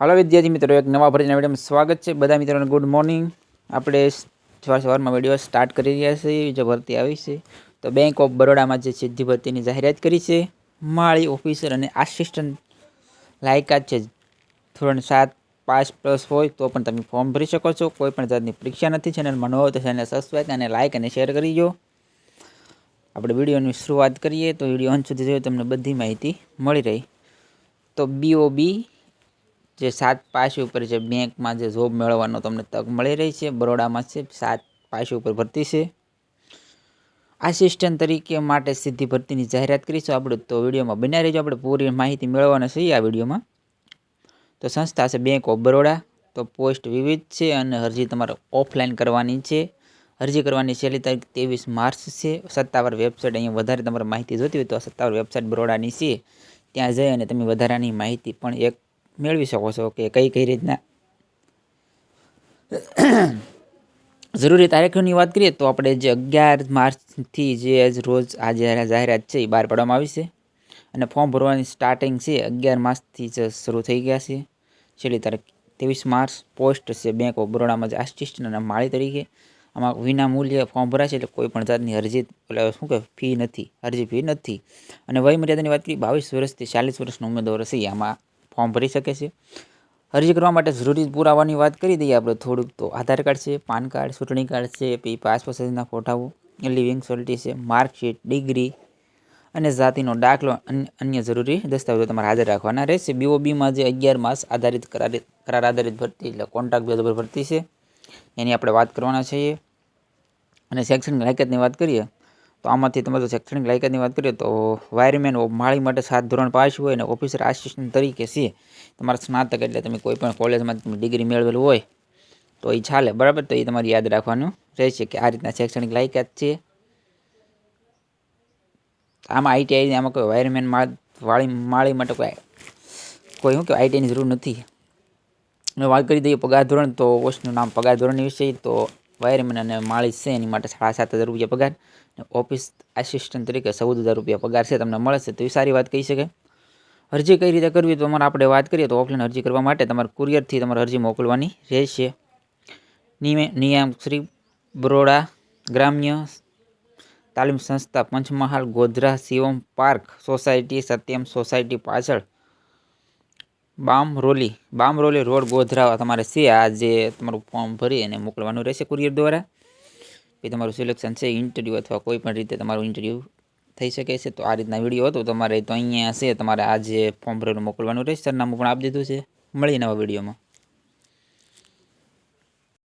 હાલો વિદ્યાર્થી મિત્રો, એક નવા ભરતીના વિડીયોમાં સ્વાગત છે. બધા મિત્રોને ગુડ મોર્નિંગ. આપણે સવાર સવારમાં વીડિયો સ્ટાર્ટ કરી રહ્યા છીએ જે ભરતી આવી છે. તો બેંક ઓફ બરોડામાં જે સીધી ભરતીની જાહેરાત કરી છે, માળી ઓફિસર અને આસિસ્ટન્ટ લાયકાત છે. ધોરણ સાત પાસ પ્લસ હોય તો પણ તમે ફોર્મ ભરી શકો છો. કોઈ પણ જાતની પરીક્ષા નથી ચેનલમાં ન હોય તો ચેનલ સબસ્ક્રાઈબ અને લાઇક અને શેર કરી દો. આપણે વિડીયોની શરૂઆત કરીએ તો વીડિયો અંત સુધી જોઈએ તમને બધી માહિતી મળી રહી. તો બીઓબી જે સાત પાસ ઉપર છે બેંકમાં જે જોબ મેળવવાનો તમને તક મળી રહી છે, બરોડામાં છે, સાત પાસ ઉપર ભરતી છે. આસિસ્ટન્ટ તરીકે માટે સીધી ભરતીની જાહેરાત કરીશું આપણે તો વિડીયોમાં બન્યા રહીશું આપણે પૂરી માહિતી મેળવવાના છીએ આ વિડીયોમાં. તો સંસ્થા છે બેંક ઓફ બરોડા તો પોસ્ટ વિવિધ છે અને અરજી તમારે ઓફલાઈન કરવાની છે. અરજી કરવાની છેલ્લી તારીખ ત્રેવીસ માર્ચ છે. સત્તાવાર વેબસાઇટ અહીંયા વધારે તમારે માહિતી જોતી હોય તો સત્તાવાર વેબસાઇટ બરોડાની છે. ત્યાં જઈ અને તમે વધારાની માહિતી પણ એક મેળવી શકો છો કે કઈ કઈ રીતના. જરૂરી તારીખોની વાત કરીએ તો આપણે જે અગિયાર માર્ચથી જે રોજ આ જાહેરાત છે એ બહાર પાડવામાં આવી છે. અને ફોર્મ ભરવાની સ્ટાર્ટિંગ છે અગિયાર માસથી જ શરૂ થઈ ગયા છે. છેલ્લી તારીખ ત્રેવીસ માર્ચ, પોસ્ટ છે બેંક ઓફ બરોડામાં જે આસિસ્ટન્ટ અને માળી તરીકે. આમાં વિના મૂલ્યે ફોર્મ ભરાશે એટલે કોઈ પણ જાતની અરજી, એટલે શું કે ફી નથી, અરજી ફી નથી. અને વય મર્યાદાની વાત કરીએ, બાવીસ વર્ષથી ચાલીસ વર્ષનો ઉમેદવારો છે આમાં ફોર્મ ભરી શકે છે. અરજી કરવા માટે જરૂરી પુરાવાની વાત કરી દઈએ આપણે થોડુંક તો. આધાર કાર્ડ છે, પાન કાર્ડ, ચૂંટણી કાર્ડ છે, પછી પાસપોર્ટ સાઇઝના ફોટાઓ, લિવિંગ સોલિટી છે, માર્કશીટ, ડિગ્રી અને જાતિનો દાખલો અન્ય જરૂરી દસ્તાવેજો તમારે હાજર રાખવાના રહેશે. બીઓબીમાં જે અગિયાર માસ આધારિત કરાર કરાર આધારિત ભરતી એટલે કોન્ટ્રાક્ટ બેઝ પર ભરતી છે. એની આપણે વાત કરવાના છીએ. અને શૈક્ષણિક લાયકાતની વાત કરીએ તો આમાંથી તમે તો શૈક્ષણિક લાયકાતની વાત કરીએ તો વાયરમેન માળી માટે સાત ધોરણ પાસ હોય અને ઓફિસર આસિસ્ટન્ટ તરીકે છે. તમારા સ્નાતક એટલે તમે કોઈ પણ કોલેજમાં તમે ડિગ્રી મેળવેલું હોય તો એ ચાલે. બરાબર? તો એ તમારે યાદ રાખવાનું રહેશે કે આ રીતના શૈક્ષણિક લાયકાત છે. આમાં આઈટીઆઈ આમાં કોઈ વાયરમેન વાળી, માળી માટે કોઈ કોઈ શું કે આઈટીઆઈની જરૂર નથી. મેં વાત કરી દઈએ પગાર ધોરણ તો પોસ્ટનું નામ પગાર ધોરણની વિશે તો વાયરમેન અને માળી છે, એની માટે સાડા સાત હજાર રૂપિયા પગાર. અને ઓફિસ આસિસ્ટન્ટ તરીકે ચૌદ હજાર રૂપિયા પગાર છે, તમને મળશે. તો એ સારી વાત કહી શકે અરજી કઈ રીતે કરવી તો અમારે આપણે વાત કરીએ તો ઓફલાઈન અરજી કરવા માટે તમારે કુરિયરથી તમારે અરજી મોકલવાની રહેશે. નિયમ શ્રી બરોડા ગ્રામ્ય તાલીમ સંસ્થા Panchmahal Godhra Shivam park society, Satyam society પાછળ બામરોલી બામરોલી રોડ ગોધરા તમારે છે. આ જે તમારું ફોર્મ ભરી અને મોકલવાનું રહેશે કુરિયર દ્વારા. એ તમારું સિલેક્શન છે, ઇન્ટરવ્યૂ અથવા કોઈ પણ રીતે તમારું ઇન્ટરવ્યૂ થઈ શકે છે. તો આ રીતના વીડિયો હતો. તમારે તો અહીંયા છે, તમારે આ જે ફોર્મ ભરેલું મોકલવાનું રહેશે. સરનામું પણ આપી દીધું છે. મળીએ નવા વિડીયોમાં.